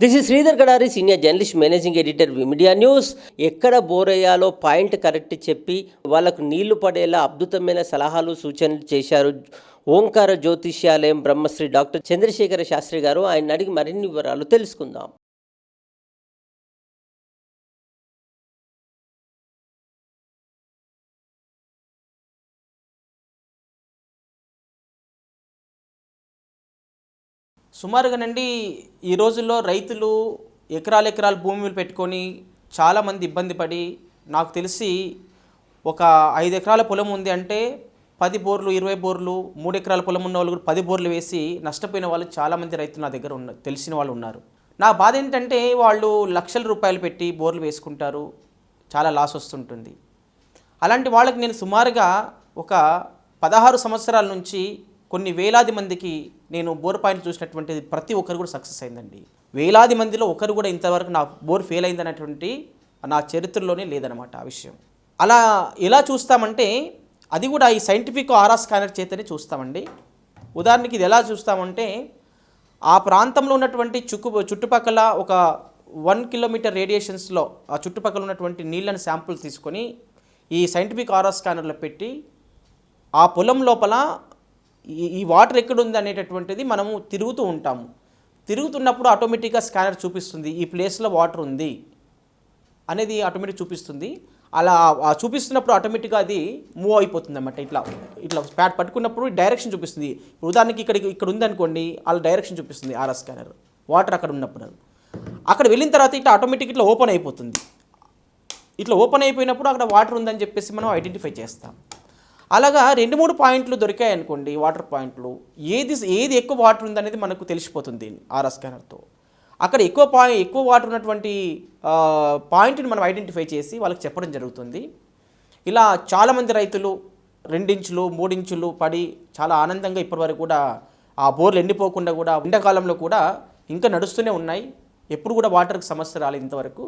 This is Sridhar Gadari senior journalist managing editor media news ఎక్కడ bore అయ్యాలో point correct చెప్పి వాళ్ళకు నీళ్ళు పడేలా అద్భుతమైన సలహాలు సూచనలు చేశారు ఓంకార జ్యోతిష్యాలయం బ్రహ్మశ్రీ డాక్టర్ చంద్రశేఖర శాస్త్రి గారు. ఆయన అడిగి మరిన్ని వివరాలు తెలుసుకుందాం. సుమారుగానండి ఈ రోజుల్లో రైతులు ఎకరాల ఎకరాలు భూములు పెట్టుకొని చాలామంది ఇబ్బంది పడి నాకు తెలిసి ఒక ఐదు ఎకరాల పొలం ఉంది అంటే పది బోర్లు ఇరవై బోర్లు మూడు ఎకరాల పొలం ఉన్న వాళ్ళు కూడా పది బోర్లు వేసి నష్టపోయిన వాళ్ళు చాలామంది రైతులు నా దగ్గర ఉన్న తెలిసిన వాళ్ళు ఉన్నారు. నా బాధ ఏంటంటే వాళ్ళు లక్షల రూపాయలు పెట్టి బోర్లు వేసుకుంటారు చాలా లాస్ వస్తుంటుంది. అలాంటి వాళ్ళకి నేను సుమారుగా ఒక పదహారు సంవత్సరాల నుంచి కొన్ని వేలాది మందికి నేను బోర్ పాయింట్ చూసినటువంటిది ప్రతి ఒక్కరు కూడా సక్సెస్ అయిందండి. వేలాది మందిలో ఒకరు కూడా ఇంతవరకు నా బోర్ ఫెయిల్ అయిందనేటువంటి నా చరిత్రలోనే లేదనమాట ఆ విషయం. అలా ఎలా చూస్తామంటే అది కూడా ఈ సైంటిఫిక్ ఆరా స్కానర్ చేతనే చూస్తామండి. ఉదాహరణకి ఇది ఎలా చూస్తామంటే ఆ ప్రాంతంలో ఉన్నటువంటి చుక్కు చుట్టుపక్కల ఒక వన్ కిలోమీటర్ రేడియేషన్స్లో ఆ చుట్టుపక్కల ఉన్నటువంటి నీళ్ళని శాంపుల్ తీసుకొని ఈ సైంటిఫిక్ ఆరా స్కానర్లో పెట్టి ఆ పొలం లోపల ఈ ఈ వాటర్ ఎక్కడుంది అనేటటువంటిది మనము తిరుగుతూ ఉంటాము. తిరుగుతున్నప్పుడు ఆటోమేటిక్గా స్కానర్ చూపిస్తుంది ఈ ప్లేస్లో వాటర్ ఉంది అనేది ఆటోమేటిక్ చూపిస్తుంది. అలా చూపిస్తున్నప్పుడు ఆటోమేటిక్గా అది మూవ్ అయిపోతుంది అన్నమాట ఇట్లా ఇట్లా ప్యాడ్ పట్టుకున్నప్పుడు డైరెక్షన్ చూపిస్తుంది. ఉదాహరణకి ఇక్కడ ఇక్కడ ఉందనుకోండి అలా డైరెక్షన్ చూపిస్తుంది ఆర్ఆర్ స్కానర్. వాటర్ అక్కడ ఉన్నప్పుడు. అక్కడ వెళ్ళిన తర్వాత ఇట్లా ఆటోమేటిక్ ఇట్లా ఓపెన్ అయిపోతుంది. ఇట్లా ఓపెన్ అయిపోయినప్పుడు అక్కడ వాటర్ ఉందని చెప్పేసి మనం ఐడెంటిఫై చేస్తాం. అలాగా రెండు మూడు పాయింట్లు దొరికాయి అనుకోండి వాటర్ పాయింట్లు ఏది ఏది ఎక్కువ వాటర్ ఉందనేది మనకు తెలిసిపోతుంది ఆర్ఆర్ స్కానర్తో అక్కడ ఎక్కువ పాయింట్ ఎక్కువ వాటర్ ఉన్నటువంటి పాయింట్ని మనం ఐడెంటిఫై చేసి వాళ్ళకి చెప్పడం జరుగుతుంది. ఇలా చాలామంది రైతులు రెండించులు మూడించులు పడి చాలా ఆనందంగా ఇప్పటివరకు కూడా ఆ బోర్లు ఎండిపోకుండా కూడా ఎండాకాలంలో కూడా ఇంకా నడుస్తూనే ఉన్నాయి. ఎప్పుడు కూడా వాటర్కి సమస్య రాలేదు ఇంతవరకు.